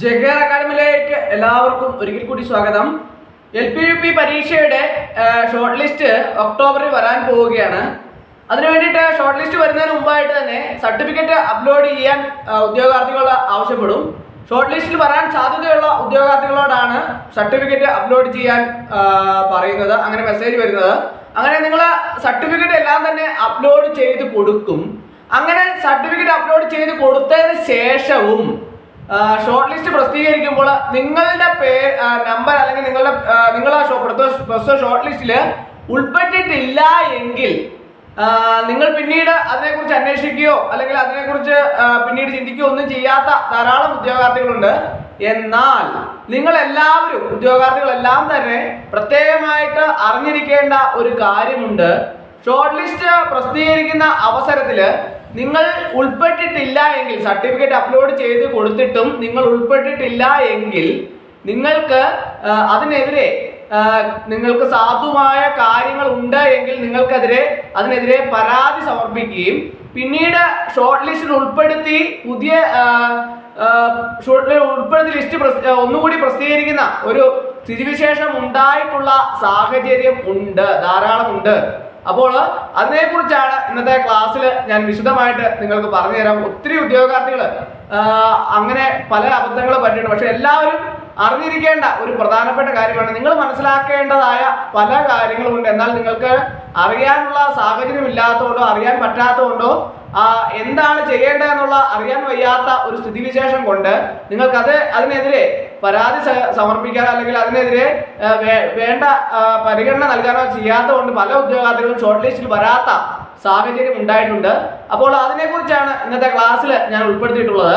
ജഗേർ അക്കാഡമിയിലേക്ക് എല്ലാവർക്കും ഒരിക്കൽ കൂടി സ്വാഗതം. എൽ പി യു പി പരീക്ഷയുടെ ഷോർട്ട് ലിസ്റ്റ് ഒക്ടോബറിൽ വരാൻ പോവുകയാണ്. അതിനു വേണ്ടിയിട്ട് ഷോർട്ട് ലിസ്റ്റ് വരുന്നതിന് മുമ്പായിട്ട് തന്നെ സർട്ടിഫിക്കറ്റ് അപ്ലോഡ് ചെയ്യാൻ ഉദ്യോഗാർത്ഥികളോട് ആവശ്യപ്പെടും. ഷോർട്ട് ലിസ്റ്റിൽ വരാൻ സാധ്യതയുള്ള ഉദ്യോഗാർത്ഥികളോടാണ് സർട്ടിഫിക്കറ്റ് അപ്ലോഡ് ചെയ്യാൻ പറയുന്നത് അങ്ങനെ മെസ്സേജ് വരുന്നത്. അങ്ങനെ നിങ്ങൾ സർട്ടിഫിക്കറ്റ് എല്ലാം തന്നെ അപ്ലോഡ് ചെയ്ത് കൊടുക്കും. അങ്ങനെ സർട്ടിഫിക്കറ്റ് അപ്ലോഡ് ചെയ്ത് കൊടുത്തതിന് ശേഷവും ഷോർട്ട് ലിസ്റ്റ് പ്രസിദ്ധീകരിക്കുമ്പോൾ നിങ്ങളുടെ പേ നമ്പർ അല്ലെങ്കിൽ നിങ്ങളുടെ നിങ്ങൾ ആ ഷോർട്ട് ലിസ്റ്റിൽ ഉൾപ്പെട്ടിട്ടില്ല എങ്കിൽ നിങ്ങൾ പിന്നീട് അതിനെക്കുറിച്ച് അന്വേഷിക്കുകയോ അല്ലെങ്കിൽ അതിനെക്കുറിച്ച് പിന്നീട് ചിന്തിക്കുകയോ ഒന്നും ചെയ്യാത്ത ധാരാളം ഉദ്യോഗാർത്ഥികളുണ്ട്. എന്നാൽ നിങ്ങൾ എല്ലാവരും ഉദ്യോഗാർത്ഥികളെല്ലാം തന്നെ പ്രത്യേകമായിട്ട് അറിഞ്ഞിരിക്കേണ്ട ഒരു കാര്യമുണ്ട്. ഷോർട്ട് ലിസ്റ്റ് പ്രസിദ്ധീകരിക്കുന്ന അവസരത്തിൽ നിങ്ങൾ ഉൾപ്പെട്ടിട്ടില്ല എങ്കിൽ സർട്ടിഫിക്കറ്റ് അപ്ലോഡ് ചെയ്ത് കൊടുത്തിട്ടും നിങ്ങൾ ഉൾപ്പെട്ടിട്ടില്ല എങ്കിൽ നിങ്ങൾക്ക് അതിനെതിരെ നിങ്ങൾക്ക് സാധുവായ കാര്യങ്ങൾ ഉണ്ട് എങ്കിൽ നിങ്ങൾക്കെതിരെ അതിനെതിരെ പരാതി സമർപ്പിക്കുകയും പിന്നീട് ഷോർട്ട് ലിസ്റ്റിൽ ഉൾപ്പെടുത്തി പുതിയ ഷോർട്ട് ഉൾപ്പെടുത്തി ലിസ്റ്റ് ഒന്നുകൂടി പ്രസിദ്ധീകരിക്കുന്ന ഒരു സ്ഥിതിവിശേഷം ഉണ്ടായിട്ടുള്ള സാഹചര്യം ഉണ്ട് ധാരാളം ഉണ്ട് അപ്പോൾ അതിനെക്കുറിച്ചാണ് ഇന്നത്തെ ക്ലാസ്സിൽ ഞാൻ വിശദമായിട്ട് നിങ്ങൾക്ക് പറഞ്ഞു തരാം ഒത്തിരി ഉദ്യോഗാർത്ഥികൾ അങ്ങനെ പല അബദ്ധങ്ങൾ പറ്റിയിട്ടുണ്ട്. പക്ഷെ എല്ലാവരും അറിഞ്ഞിരിക്കേണ്ട ഒരു പ്രധാനപ്പെട്ട കാര്യമാണ്. നിങ്ങൾ മനസ്സിലാക്കേണ്ടതായ പല കാര്യങ്ങളുമുണ്ട്. എന്നാൽ നിങ്ങൾക്ക് അറിയാനുള്ള സാഹചര്യം ഇല്ലാത്തതുകൊണ്ടോ അറിയാൻ പറ്റാത്തതുകൊണ്ടോ ആ, ചെയ്യേണ്ടത് എന്നുള്ള അറിയാൻ വയ്യാത്ത ഒരു സ്ഥിതിവിശേഷം കൊണ്ട് നിങ്ങൾക്ക് അത് അതിനെതിരെ പരാതി സമർപ്പിക്കാനോ അല്ലെങ്കിൽ അതിനെതിരെ വേണ്ട പരിഗണന നൽകാനോ ചെയ്യാത്ത കൊണ്ട് പല ഉദ്യോഗാർത്ഥികളും ഷോർട്ട് ലിസ്റ്റിൽ വരാത്ത സാഹചര്യം ഉണ്ടായിട്ടുണ്ട്. അപ്പോൾ അതിനെക്കുറിച്ചാണ് ഇന്നത്തെ ക്ലാസ്സിൽ ഞാൻ ഉൾപ്പെടുത്തിയിട്ടുള്ളത്.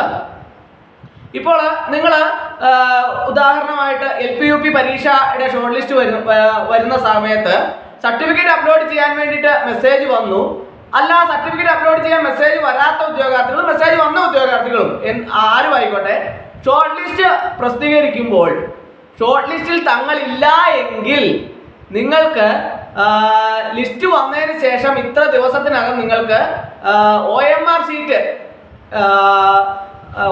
ഇപ്പോൾ നിങ്ങൾ ഉദാഹരണമായിട്ട് എൽ പി യു പി പരീക്ഷയുടെ ഷോർട്ട് ലിസ്റ്റ് വരുന്ന വരുന്ന സമയത്ത് സർട്ടിഫിക്കറ്റ് അപ്ലോഡ് ചെയ്യാൻ വേണ്ടിയിട്ട് മെസ്സേജ് വന്നു. അല്ല സർട്ടിഫിക്കറ്റ് അപ്ലോഡ് ചെയ്യാൻ മെസ്സേജ് വരാത്ത ഉദ്യോഗാർത്ഥികളും മെസ്സേജ് വന്ന ഉദ്യോഗാർത്ഥികളും. ആരും ആയിക്കോട്ടെ. ഷോർട്ട് ലിസ്റ്റ് പ്രസിദ്ധീകരിക്കുമ്പോൾ ഷോർട്ട് ലിസ്റ്റിൽ തങ്ങളില്ല എങ്കിൽ നിങ്ങൾക്ക് ലിസ്റ്റ് വന്നതിന് ശേഷം ഇത്ര ദിവസത്തിനകം നിങ്ങൾക്ക് O M R sheet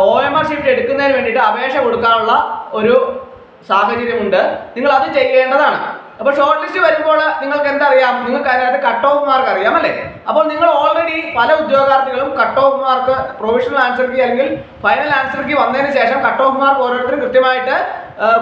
O M R sheet എടുക്കുന്നതിന് വേണ്ടിയിട്ട് അപേക്ഷ കൊടുക്കാനുള്ള ഒരു സാഹചര്യമുണ്ട്. നിങ്ങൾ അത് ചെയ്യേണ്ടതാണ്. അപ്പോൾ ഷോർട്ട് ലിസ്റ്റ് വരുമ്പോൾ നിങ്ങൾക്ക് എന്തറിയാം? നിങ്ങൾക്ക് അതിനകത്ത് കട്ട് ഓഫ് മാർക്ക് അറിയാം അല്ലേ? അപ്പോൾ നിങ്ങൾ ഓൾറെഡി പല ഉദ്യോഗാർത്ഥികളും cut off mark provisional answer അല്ലെങ്കിൽ ഫൈനൽ ആൻസർ കീ വന്നതിന് ശേഷം കട്ട് ഓഫ് മാർക്ക് ഓരോരുത്തരും കൃത്യമായിട്ട്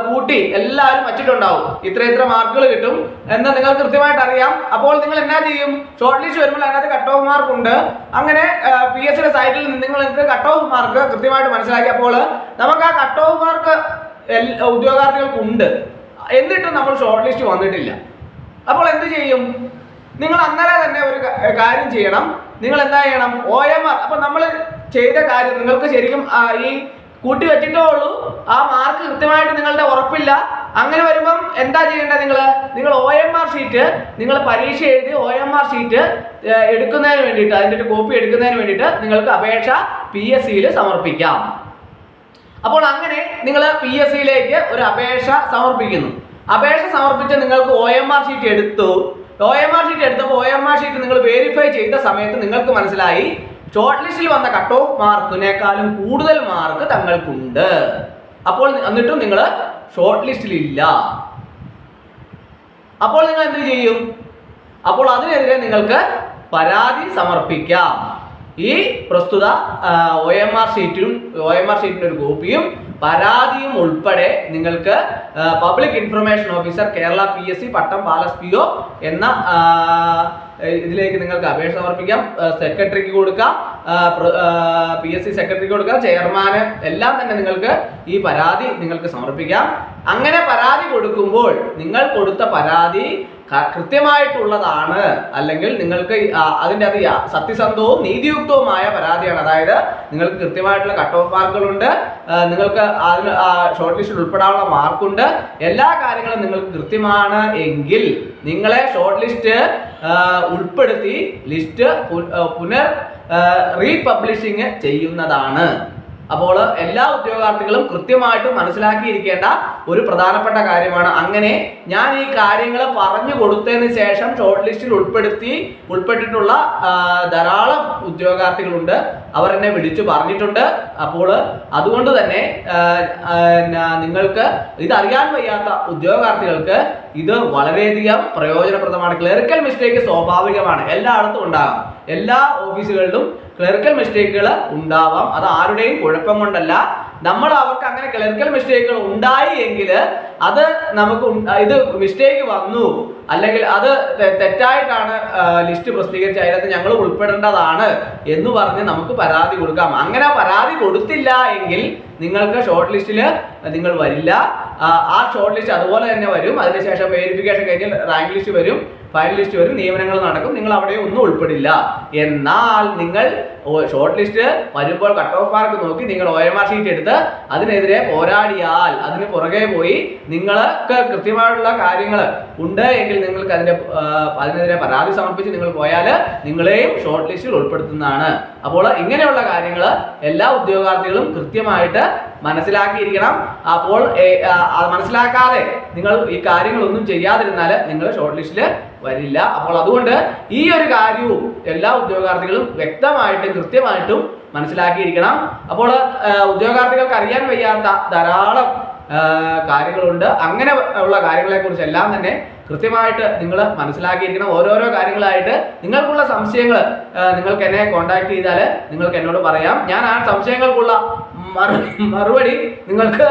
കൂട്ടി എല്ലാവരും വച്ചിട്ടുണ്ടാവും. ഇത്ര ഇത്ര മാർക്കുകൾ കിട്ടും എന്ന് നിങ്ങൾക്ക് കൃത്യമായിട്ട് അറിയാം. അപ്പോൾ നിങ്ങൾ എന്നാ ചെയ്യും? ഷോർട്ട് ലിസ്റ്റ് വരുമ്പോൾ അതിനകത്ത് കട്ട് ഓഫ് മാർക്ക് ഉണ്ട്. അങ്ങനെ പി എസ് സിയുടെ സൈറ്റിൽ നിന്ന് നിങ്ങൾക്ക് കട്ട് ഓഫ് മാർക്ക് കൃത്യമായിട്ട് മനസ്സിലാക്കിയപ്പോൾ നമുക്ക് ആ കട്ട് ഓഫ് മാർക്ക് ഉദ്യോഗാർത്ഥികൾക്ക് ഉണ്ട്. എന്നിട്ടും നമ്മൾ ഷോർട്ട് ലിസ്റ്റ് വന്നിട്ടില്ല. അപ്പോൾ എന്ത് ചെയ്യും? നിങ്ങൾ അന്നേരം തന്നെ ഒരു കാര്യം ചെയ്യണം. നിങ്ങൾ എന്താ ചെയ്യണം? ഒ എം ആർ അപ്പം നമ്മൾ ചെയ്ത കാര്യം നിങ്ങൾക്ക് ശരിക്കും ഈ കൂട്ടി വെച്ചിട്ടേ ഉള്ളൂ. ആ മാർക്ക് കൃത്യമായിട്ട് നിങ്ങളുടെ ഉറപ്പില്ല. അങ്ങനെ വരുമ്പം എന്താ ചെയ്യേണ്ടത് നിങ്ങൾ? നിങ്ങൾ ഒ എം ആർ ഷീറ്റ് നിങ്ങൾ പരീക്ഷ എഴുതി ഒ എം ആർ ഷീറ്റ് എടുക്കുന്നതിന് വേണ്ടിയിട്ട് അതിന്റെ ഒരു കോപ്പി എടുക്കുന്നതിന് വേണ്ടിയിട്ട് നിങ്ങൾക്ക് അപേക്ഷ പി എസ് സിയിൽ സമർപ്പിക്കാം. അപ്പോൾ അങ്ങനെ നിങ്ങൾ പി എസ് സിയിലേക്ക് ഒരു അപേക്ഷ സമർപ്പിക്കുന്നു. അപേക്ഷ സമർപ്പിച്ച് നിങ്ങൾക്ക് ഒ എം ആർ ഷീറ്റ് എടുത്തു. ഒ എം ആർ ഷീറ്റ് എടുത്തപ്പോൾ ഒ എം ആർ ഷീറ്റ് നിങ്ങൾ വെരിഫൈ ചെയ്ത സമയത്ത് നിങ്ങൾക്ക് മനസ്സിലായി. ഷോർട്ട് ലിസ്റ്റിൽ വന്ന കട്ട് ഓഫ് മാർക്കിനേക്കാളും കൂടുതൽ മാർക്ക് തങ്ങൾക്കുണ്ട്. അപ്പോൾ എന്നിട്ടും നിങ്ങൾ ഷോർട്ട് ലിസ്റ്റിൽ ഇല്ല. അപ്പോൾ നിങ്ങൾ എന്ത് ചെയ്യും? അപ്പോൾ അതിനെതിരെ നിങ്ങൾക്ക് പരാതി സമർപ്പിക്കാം. ഈ പ്രസ്തുത ഒ എം ആർ ഷീറ്റിലും ഒ എം ആർ ഷീറ്റിന്റെ ഒരു കോപ്പിയും പരാതിയും ഉൾപ്പെടെ നിങ്ങൾക്ക് public information officer Kerala P S C Pattom palace P O എന്ന ഇതിലേക്ക് നിങ്ങൾക്ക് അപേക്ഷ സമർപ്പിക്കാം. സെക്രട്ടറിക്ക് കൊടുക്കാം. പി എസ് സി സെക്രട്ടറിക്ക് കൊടുക്കാം. ചെയർമാന് എല്ലാം തന്നെ നിങ്ങൾക്ക് ഈ പരാതി നിങ്ങൾക്ക് സമർപ്പിക്കാം. അങ്ങനെ പരാതി കൊടുക്കുമ്പോൾ നിങ്ങൾ കൊടുത്ത പരാതി കൃത്യമായിട്ടുള്ളതാണ് അല്ലെങ്കിൽ നിങ്ങൾക്ക് അതിന്റെ അത് സത്യസന്ധവും നീതിയുക്തവുമായ പരാതിയാണ്. അതായത് നിങ്ങൾക്ക് കൃത്യമായിട്ടുള്ള കട്ട് ഓഫ് മാർക്കുകളുണ്ട് നിങ്ങൾക്ക് അതിന് ഷോർട്ട് ലിസ്റ്റിൽ ഉൾപ്പെടാനുള്ള മാർക്കുണ്ട്. എല്ലാ കാര്യങ്ങളും നിങ്ങൾക്ക് കൃത്യമാണ് എങ്കിൽ നിങ്ങളെ ഷോർട്ട് ലിസ്റ്റ് ഉൾപ്പെടുത്തി ലിസ്റ്റ് പുനർ റീപബ്ലിഷിങ് ചെയ്യുന്നതാണ്. അപ്പോൾ എല്ലാ ഉദ്യോഗാർത്ഥികളും കൃത്യമായിട്ട് മനസ്സിലാക്കിയിരിക്കേണ്ട ഒരു പ്രധാനപ്പെട്ട കാര്യമാണ്. അങ്ങനെ ഞാൻ ഈ കാര്യങ്ങൾ പറഞ്ഞു കൊടുത്തതിന് ശേഷം ഷോർട്ട് ലിസ്റ്റിൽ ഉൾപ്പെടുത്തി ഉൾപ്പെട്ടിട്ടുള്ള ധാരാളം ഉദ്യോഗാർത്ഥികളുണ്ട്. അവർ എന്നെ വിളിച്ചു പറഞ്ഞിട്ടുണ്ട്. അപ്പോൾ അതുകൊണ്ട് തന്നെ നിങ്ങൾക്ക് ഇത് അറിയാൻ വയ്യാത്ത ഉദ്യോഗാർത്ഥികൾക്ക് ഇത് വളരെയധികം പ്രയോജനപ്രദമാണ്. ക്ലറിക്കൽ മിസ്റ്റേക്ക് സ്വാഭാവികമാണ്. എല്ലായിടത്തും ഉണ്ടാകാം. എല്ലാ ഓഫീസുകളിലും ക്ലറിക്കൽ മിസ്റ്റേക്കുകൾ ഉണ്ടാവാം. അത് ആരുടെയും കുഴപ്പം കൊണ്ടല്ല. നമ്മൾ അവർക്ക് അങ്ങനെ ക്ലറിക്കൽ മിസ്റ്റേക്കുകൾ ഉണ്ടായി എങ്കിൽ അത് നമുക്ക് ഇത് മിസ്റ്റേക്ക് വന്നു. അല്ലെങ്കിൽ അത് തെറ്റായിട്ടാണ് ലിസ്റ്റ് പ്രസിദ്ധീകരിച്ച അതിനകത്ത് ഞങ്ങൾ ഉൾപ്പെടേണ്ടതാണ് എന്ന് പറഞ്ഞ് നമുക്ക് പരാതി കൊടുക്കാം. അങ്ങനെ പരാതി കൊടുത്തില്ല എങ്കിൽ നിങ്ങൾക്ക് ഷോർട്ട് ലിസ്റ്റിൽ നിങ്ങൾ വരില്ല. ആ, ഷോർട്ട് ലിസ്റ്റ് അതുപോലെ തന്നെ വരും. അതിനുശേഷം വെരിഫിക്കേഷൻ കഴിഞ്ഞാൽ റാങ്ക് ലിസ്റ്റ് വരും. ഫൈനൽ ലിസ്റ്റ് വരും നിയമനങ്ങൾ നടക്കും നിങ്ങൾ അവിടെ ഒന്നും ഉൾപ്പെടില്ല. എന്നാൽ നിങ്ങൾ ഷോർട്ട് ലിസ്റ്റ് വരുമ്പോൾ കട്ട് ഓഫ് മാർക്ക് നോക്കി നിങ്ങൾ ഒ എം ആർ ഷീറ്റ് എടുത്ത് അതിനെതിരെ പോരാടിയാൽ അതിന് പുറകെ പോയി നിങ്ങൾക്ക് കൃത്യമായിട്ടുള്ള കാര്യങ്ങൾ ഉണ്ട് എങ്കിൽ നിങ്ങൾക്ക് അതിന്റെ അതിനെതിരെ പരാതി സമർപ്പിച്ച് നിങ്ങൾ പോയാൽ നിങ്ങളെയും ഷോർട്ട് ലിസ്റ്റിൽ ഉൾപ്പെടുത്തുന്നതാണ്. അപ്പോൾ ഇങ്ങനെയുള്ള കാര്യങ്ങൾ എല്ലാ ഉദ്യോഗാർത്ഥികളും കൃത്യമായിട്ട് മനസ്സിലാക്കിയിരിക്കണം. അപ്പോൾ മനസ്സിലാക്കാതെ നിങ്ങൾ ഈ കാര്യങ്ങളൊന്നും ചെയ്യാതിരുന്നാൽ നിങ്ങൾ ഷോർട്ട് ലിസ്റ്റിൽ വരില്ല. അപ്പോൾ അതുകൊണ്ട് ഈ ഒരു കാര്യവും എല്ലാ ഉദ്യോഗാർത്ഥികളും വ്യക്തമായിട്ടും കൃത്യമായിട്ടും മനസ്സിലാക്കിയിരിക്കണം. അപ്പോൾ ഉദ്യോഗാർത്ഥികൾക്ക് അറിയാൻ വയ്യാത്ത ധാരാളം കാര്യങ്ങളുണ്ട്. അങ്ങനെ ഉള്ള കാര്യങ്ങളെക്കുറിച്ചെല്ലാം കുറിച്ച് തന്നെ കൃത്യമായിട്ട് നിങ്ങൾ മനസ്സിലാക്കിയിരിക്കണം ഓരോരോ കാര്യങ്ങളായിട്ട് നിങ്ങൾക്കുള്ള സംശയങ്ങൾ നിങ്ങൾക്ക് എന്നെ കോൺടാക്ട് ചെയ്താൽ നിങ്ങൾക്ക് എന്നോട് പറയാം. ഞാൻ ആ സംശയങ്ങൾക്കുള്ള മറുപടി നിങ്ങൾക്ക്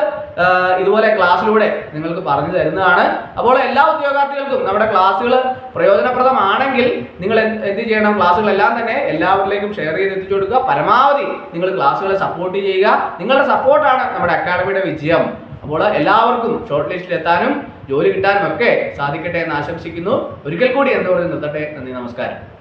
ഇതുപോലെ ക്ലാസ്സിലൂടെ നിങ്ങൾക്ക് പറഞ്ഞു തരുന്നതാണ്. അപ്പോൾ എല്ലാ ഉദ്യോഗാർത്ഥികൾക്കും നമ്മുടെ ക്ലാസ്സുകൾ പ്രയോജനപ്രദമാണെങ്കിൽ നിങ്ങൾ എന്ത് ചെയ്യണം? ക്ലാസ്സുകളെല്ലാം തന്നെ എല്ലാവരിലേക്കും ഷെയർ ചെയ്ത് എത്തിച്ചു കൊടുക്കുക. പരമാവധി നിങ്ങൾ ക്ലാസ്സുകളെ സപ്പോർട്ട് ചെയ്യുക. നിങ്ങളുടെ സപ്പോർട്ടാണ് നമ്മുടെ അക്കാഡമിയുടെ വിജയം. അപ്പോൾ എല്ലാവർക്കും ഷോർട്ട് ലിസ്റ്റിൽ എത്താനും ജോലി കിട്ടാനും ഒക്കെ സാധിക്കട്ടെ എന്ന് ആശംസിക്കുന്നു. ഒരിക്കൽ കൂടി എന്തോ നിർത്തട്ടെ. നന്ദി നമസ്കാരം.